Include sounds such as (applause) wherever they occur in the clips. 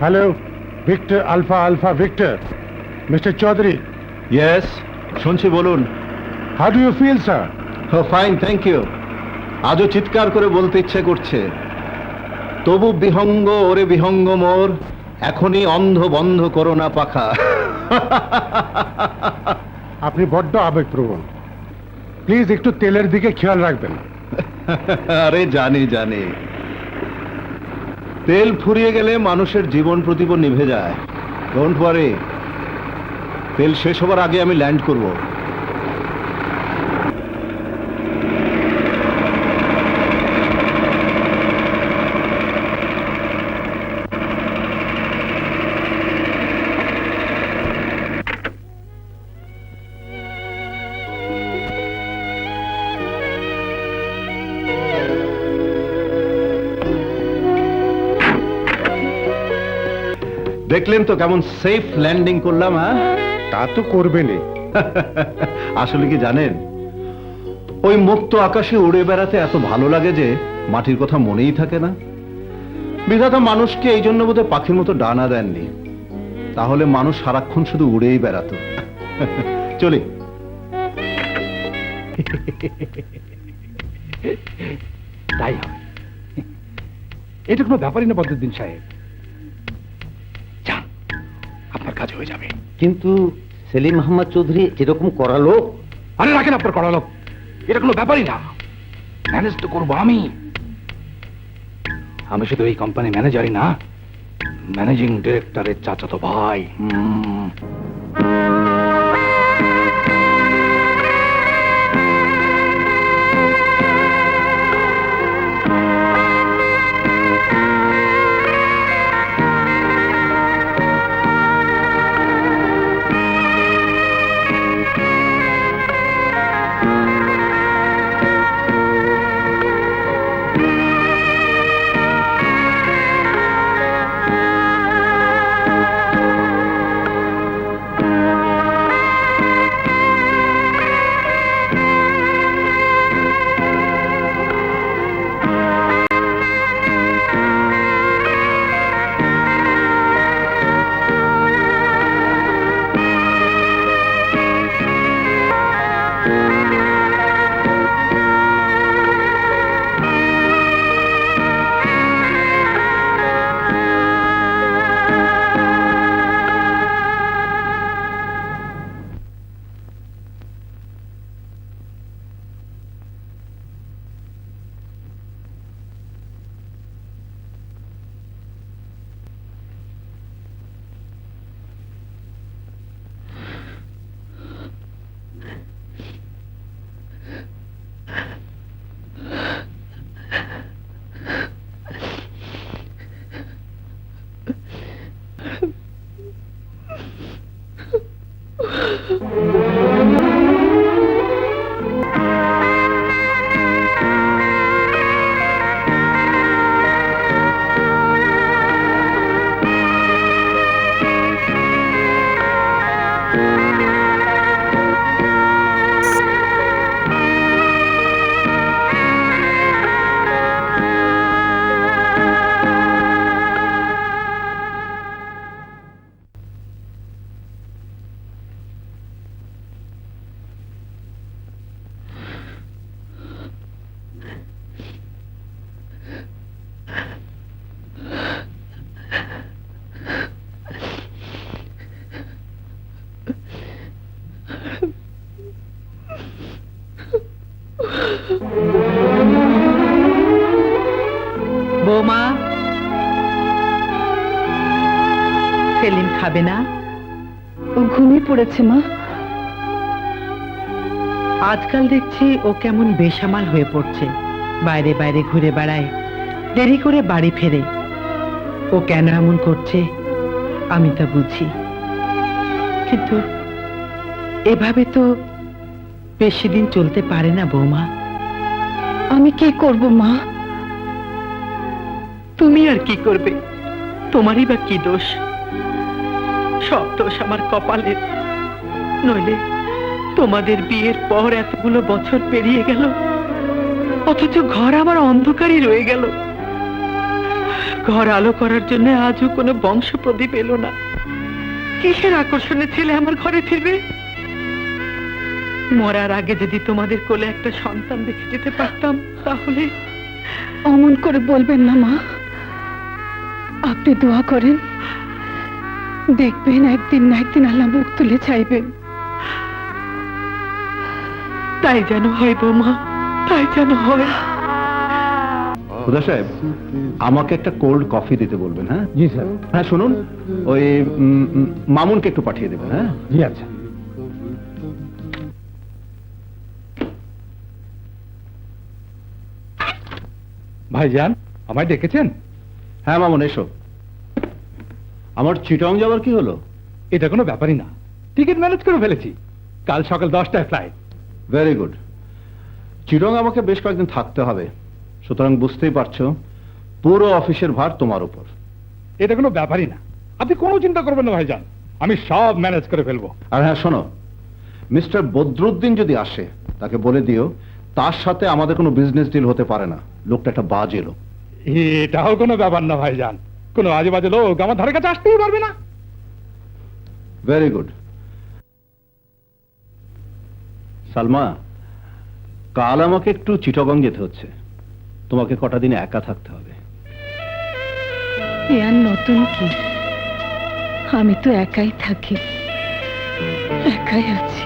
Hello Victor alpha alpha Victor mister Chowdhury yes শুনছি বলুন। How do you feel sir fine thank you আজও চিৎকার করে বলতে ইচ্ছে করছে। তবু বিহঙ্গ ওরে বিহঙ্গ মোর এখনই অন্ধ বন্ধ করো না পাখা। আপনি বড্ড আবেগপ্রবণ। প্লিজ একটু তেলের দিকে খেয়াল রাখবেন। আরে জানি জানি। তেল ফুরিয়ে গেলে মানুষের জীবন প্রতিপ নিভে যায়। ডোন্ট ওয়ারি তেল শেষ হবার আগে আমি ল্যান্ড করব। দেখলেন তো কেমন সেফ ল্যান্ডিং করলাম হ্যাঁ? তা তো করবেনই। (laughs) আসলে কি জানেন? ওই মুক্ত আকাশে উড়ে বেড়াতে এত ভালো লাগে যে মাটির কথা মনেই থাকে না। বিধাতা মানুষকে এই জন্য বোধহয় পাখির মতো ডানা দেননি। তাহলে মানুষ সারাক্ষণ শুধু উড়েই বেড়াতো। (laughs) চলি। তাই হবে। এটা কোনো ব্যাপারই না বদরুদ্দিন সাহেব। আপনার কাজ হয়ে যাবে। কিন্তু সেলিম মোহাম্মদ চৌধুরী এরকম করালো আরে রাখেন আপনার করালো এটা কোনো ব্যাপারই না। ম্যানেজ তো করব আমি। আমি শুধু এই কোম্পানি ম্যানেজারই না ম্যানেজিং ডিরেক্টরের চাচাতো ভাই। হুম। সেলিম খাবে না? ও ঘুমিয়ে পড়েছে, মা। আজকাল দেখছি ও কেমন বেসামাল হয়ে পড়ছে। বাইরে বাইরে ঘুরে বেড়ায়। দেরি করে বাড়ি ফেরে। ও কেন এমন করছে? আমি তা বুঝি। কিন্তু এভাবে তো বেশি দিন চলতে পারে না বৌমা। আমি কি করব, মা? তুমি আর কি করবে? তোমারই বা কি দোষ? সব দোষ আমার কপালের নইলে তোমাদের বিয়ের পর এতগুলো বছর পেরিয়ে গেল, অথচ ঘর আমার অন্ধকারই রয়ে গেল। ঘর আলো করার জন্য আজও কোনো বংশ প্রদীপ এলো না। কিসের আকর্ষণে ছেলে আমার ঘরে ফিরবে? মরার আগে যদি তোমাদের কোলে একটা সন্তান দেখে যেতে পারতাম, তাহলে অমন করে বলবেন না মা। আপনি দোয়া করেন। দেখবেন একদিন না একদিন আল্লাহ মুখ তুলে চাইবেন। তাই যেন হয় বৌমা তাই যেন হয়। খুদা সাহেব আমাকে একটা কোল্ড কফি দিতে বলবেন হ্যাঁ? জি স্যার। হ্যাঁ শুনুন ওই মামুনকে একটু পাঠিয়ে দেবেন হ্যাঁ? জি আচ্ছা। ভাইজান আমায় ডেকেছেন? হ্যাঁ মামুন এসো। আমার চিটং যাওয়ার কি হলো? এটা কোনো ব্যাপারই না। টিকিট ম্যানেজ করে ফেলেছি। কাল সকাল দশটায় ফ্লাইট ভেরি গুড চিটং আমাকে বেশ কয়েকদিন থাকতে হবে। সুতরাং বুঝতেই পারছ পুরো অফিসের ভার তোমার উপর। এটা কোনো ব্যাপারই না। আপনি কোনো চিন্তা করবেন না ভাইজান। আমি সব ম্যানেজ করে ফেলব। আর হ্যাঁ শোনো। মিস্টার বদরুদ্দিন যদি আসে তাকে বলে দিও তার সাথে আমাদের কোনো বিজনেস ডিল হতে পারে না। লোকটা একটা বাজে লোক। এটাও কোনো ব্যাপার না ভাইজান। কোনো আজে বাজে লোক আমার ধারে কাছে আসতেই পারবে না। ভেরি গুড সালমা কাল আমাকে একটু চিটগং যেতে হচ্ছে। তোমাকে কটা দিন একা থাকতে হবে। এ আর নতুন কি? আমি তো একাই থাকি। একাই আছি।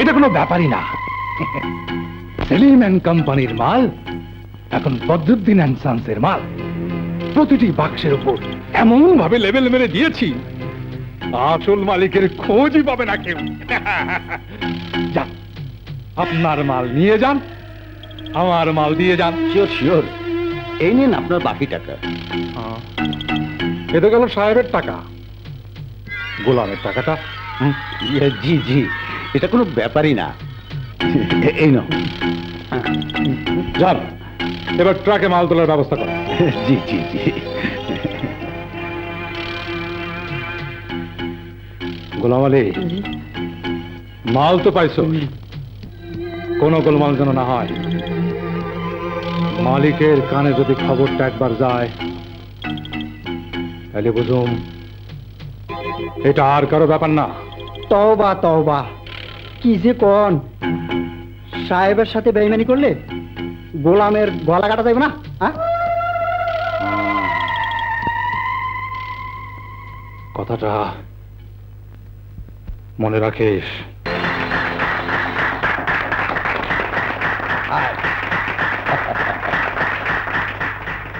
এটা কোনো ব্যাপারই না। সেলিম অ্যান্ড কোম্পানির মাল এখন বদরুদ্দিন অ্যান্ড সানসের মাল। প্রতিটি বাক্সের উপর এমন ভাবে লেবেল মেরে দিয়েছি আসল মালিকের খোঁজই পাবে না কেউ। যান আপনার মাল নিয়ে যান আমার মাল দিয়ে যান। শিওর শিওর এই নিন আপনার বাকি টাকা। এ তো গেল সাহেবের টাকা। গোলামের টাকাটা জি জি। এটা কোনো ব্যাপারই না। এই নাও। যান এবার ট্রাকে মাল তোলার ব্যবস্থা করেন জি জি জি। গোলাম আলী মাল তো পাইছো। কোন গোলমাল যেন না হয়। মালিকের কানে যদি খবরটা একবার যায় তাহলে বুঝুম এটা আর কারও ব্যাপার না। তওবা তওবা। কি যে কোন? সাহেবের সাথে বেইমানি করলে গোলামের গলা কাটা যাবে না হ্যাঁ কথাটা মনে রাখিস।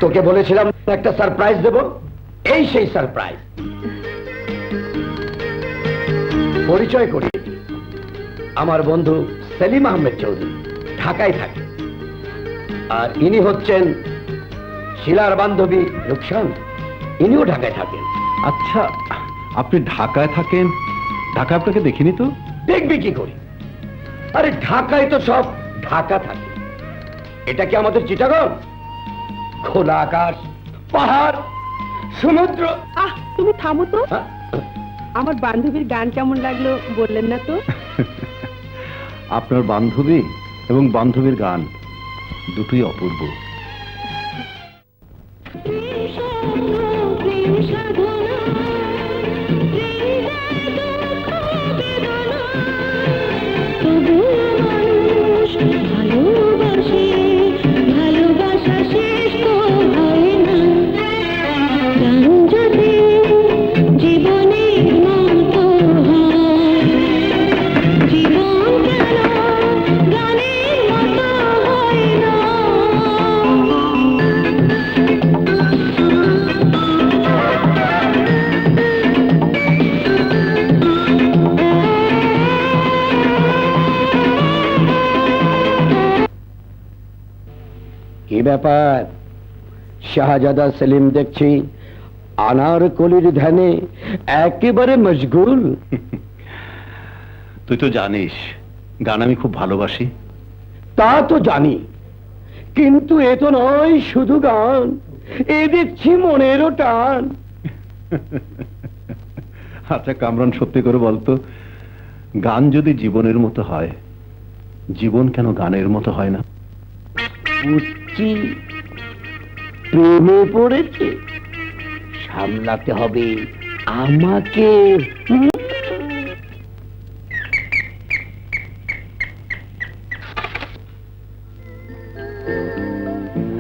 তোকে বলেছিলাম একটা সারপ্রাইজ দেব। এই সেই সারপ্রাইজ। পরিচয় করি। আমার বন্ধু সেলিম আহমেদ চৌধুরী ঢাকায় থাকে। আর ইনি হচ্ছেন শিলার বান্ধবী রুকসান। ইনিও ঢাকায় থাকেন। আচ্ছা আপনি ঢাকায় থাকেন? ঢাকা আপনাকে দেখিনি তো? দেখবি কি করে? আরে ঢাকায় তো সব ঢাকা থাকে। এটা কি আমাদের চিটাগং? খোলা আকাশ পাহাড় সমুদ্র। আহ তুমি থামো তো। হ্যাঁ? আমার বান্ধবীর গান কেমন লাগল বললেন না তো? (laughs) আপনার বান্ধবী এবং বান্ধবীর গান দুটোই অপূর্ব। ব্যাপার। শাহজাদা সেলিম দেখছি আনার কলির ধ্যানে একেবারে মশগুল। (laughs) তুই তো জানিস গান আমি খুব ভালোবাসি। তা তো জানি কিন্তু এ তো নয় শুধু গান এ দেখছি মনেরও টান। (laughs) আচ্ছা কামরান সত্যি করে বলতো গান যদি জীবনের মতো হয় জীবন কেন গানের মতো হয় না? (laughs) বুঝছি প্রেমে পড়েছে? সামলাতে হবে আমাকে।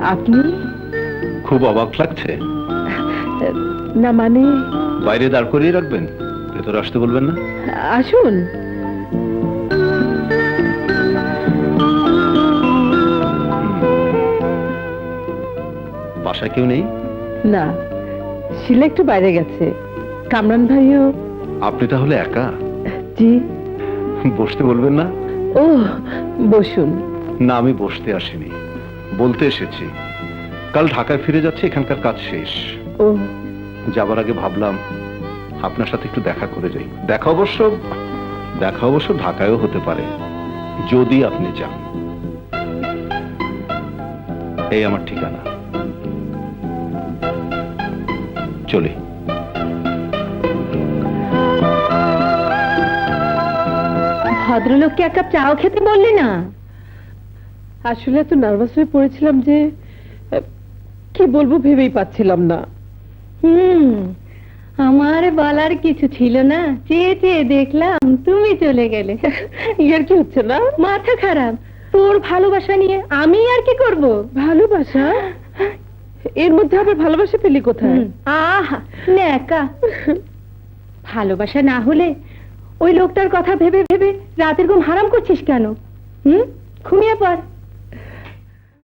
আপনি? খুব অবাক লাগছে। না মানে? বাইরে দাঁড় করিয়ে রাখবেন ভেতরে আসতে বলবেন না? আসুন। বাসায় কেউ নেই? না শিলা একটু বাইরে গেছে। কামরান ভাইও আপনি তাহলে একা? জি। বসতে বলবেন না? ও বসুন। না আমি বসতে আসিনি। বলতে এসেছি। কাল ঢাকায় ফিরে যাচ্ছে এখানকার কাজ শেষ। ও। যাবার আগে ভাবলাম আপনার সাথে একটু দেখা করে যাই। দেখা অবশ্য দেখা অবশ্য ঢাকায়ও হতে পারে যদি আপনি চান। এই আমার ঠিকানা। চলি। ভদ্রলোককে এক কাপ চাও খেতে বললি না? আসলে এত নার্ভাস হয়ে পড়েছিলাম যে কি বলব ভেবেই পাচ্ছিলাম না। হুম আমার বলার কিছু ছিল না। চেয়ে চেয়ে দেখলাম তুমি চলে গেলে। (laughs) ইয়ার কি হচ্ছে না? মাথা খারাপ। তোর ভালোবাসা নিয়ে আমি আর কি করব? ভালোবাসা? এর মধ্যে আবার ভালোবাসা পেলি কোথায়? আহা, ন্যাকা। ভালোবাসা না হলে ওই লোকটার কথা ভেবে ভেবে রাতের ঘুম হারাম করছিস কেন? হুম? ঘুমিয়ে পড়।